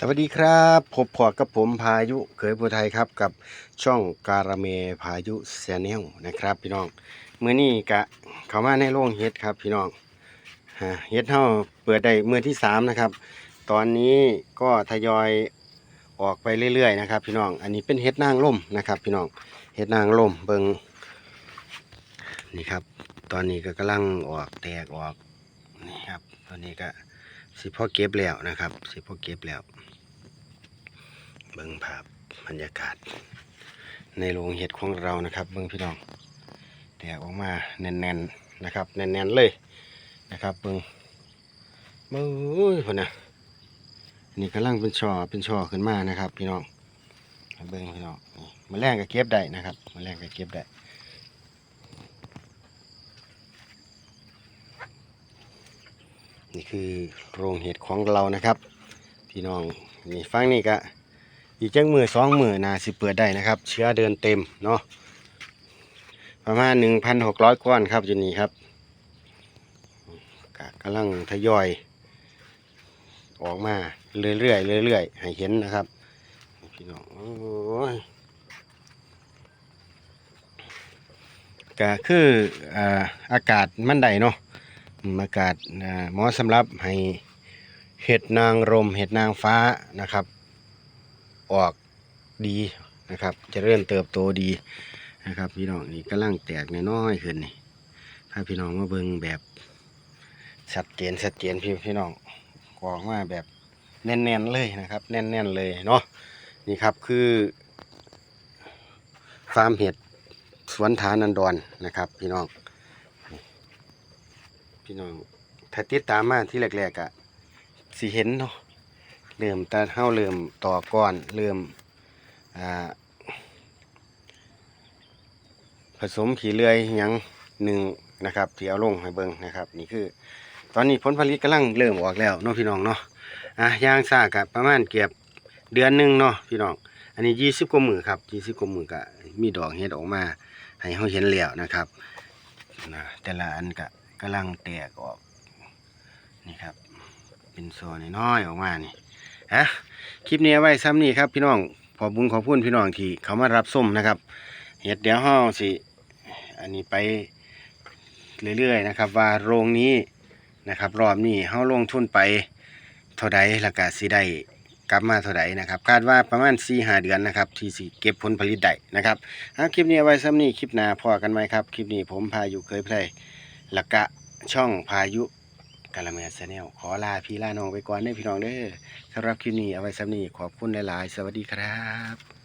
สวัสดีครับพบพอกับผมพายุเขยภูไทยครับกับช่องการาเมพายุแซนเนลนะครับ พี่น้องเมื่อนี้กะเข้ามาในโรงเฮ็ดครับ พี่น้องเฮ็ดเฮาเปิดได้เมื่อที่สามนะครับ ตอนนี้ก็ทยอยออกไปเรื่อยๆนะครับ พี่น้องอันนี้เป็นเฮ็ดนางล่มนะครับ พี่น้องเฮ็ดนางล่มเบิงนี่ครับ ตอนนี้ก็กำลังออกแตกออกนี่ครับตอนนี้ก็ สิพ่อเก็บแล้วนะครับ สิพ่อเก็บแล้ว เบิ่งภาพบรรยากาศ ในโรงเห็ดของเรานะครับ เบิ่งพี่น้องแตกออกมาแน่นๆนะครับ แน่นๆเลยนะครับ เบิ่งเบ้ยคนน่ะนนี้กำลังเป็นช่อเป็นช่อขึ้นมานะครับ พี่น้องเบิ่งพี่น้องมาแรงก็เก็บได้นะครับมาแรงก็เก็บได้ นี่คือโรงเห็ดของเรานะครับ พี่น้องนี่ฟังนี่ก็อีกจังมือสองมือนาสิเปิดได้นะครับ เชื้อเดินเต็มเนาะประมาณหนึ่งพันหกร้อยก้อนครับอยู่นี่ครับก็กำลังทยอย ออกมาเรื่อยๆเรื่อยๆให้เห็นนะครับพี่น้องโอ้ยก็คืออาอากาศมันได้เนาะ มอากาศอ่าหมาะสำหรับให้เห็ดนางรมเห็ดนางฟ้านะครับ ออกดีนะครับ จะเริ่มเติบโตดีนะครับ พี่น้องนี่กำลังแตกน้อยขึ้นนี่ถ้าพี่น้องมาเบิ่งแบบชัดเจนชัดเจนพี่พี่น้องกออกมาแบบแน่นๆเลยนะครับ แน่นๆเลยเนาะนี่ครับคือฟาร์มเห็ดสวนฐานันดรนะครับ พี่น้อง พี่น้องถ้าติดตามมาที่แรกๆอะสิเห็นเนาะเริ่มตาเฮาเริ่มต่อก้อนเริ่มอ่าผสมขี้เลื่อยยังหนึ่งนะครับที่เอาลงให้เบิ่งนะครับ นี่คือ ตอนนี้ผลผลิตกำลังเริ่มออกแล้วเนาะพี่น้องเนาะอะย่างซากะประมาณเกือบเดือนหนึ่งเนาะพี่น้อง อันนี้ยี่สิบกว่ามือครับยี่สิบกว่ามือกะมีดอกเห็ดออกมา ให้เฮาเห็นแล้วนะครับนะแต่ละอันกะ กำลังแตกออก นี่ครับ เป็นโซนน้อยออกมานี่ฮะคลิปนี้ไว้ซ้ำนี่ครับ พี่น้องขอบุญขอพูนพี่น้องที่เขามารับส้มนะครับเห็ดเดี๋ยวห้าสิ อันนี้ไปเรื่อยๆนะครับ ว่าโรงนี้นะครับรอบนี้เฮาลงทุนไปเท่าใดแล้วก็สิได้กลับมาเท่าใดนะครับคาดว่าประมาณ4หาเดือนนะครับที่สิเก็บผลผลิตได้นะครับคลิปนี้ไว้ซ้ำนี่คลิปหน้าพอกันไหมครับ คลิปนี้ผมพาอยู่เคยเพลย แล้วก็ช่องพายุกาลเมสแนลขอลาพี่ลาน้องไปก่อนเด้อพี่น้องเด้อสำหรับคลิปนี้เอาไว้สำนีขอบคุณหลาย ๆ สวัสดีครับ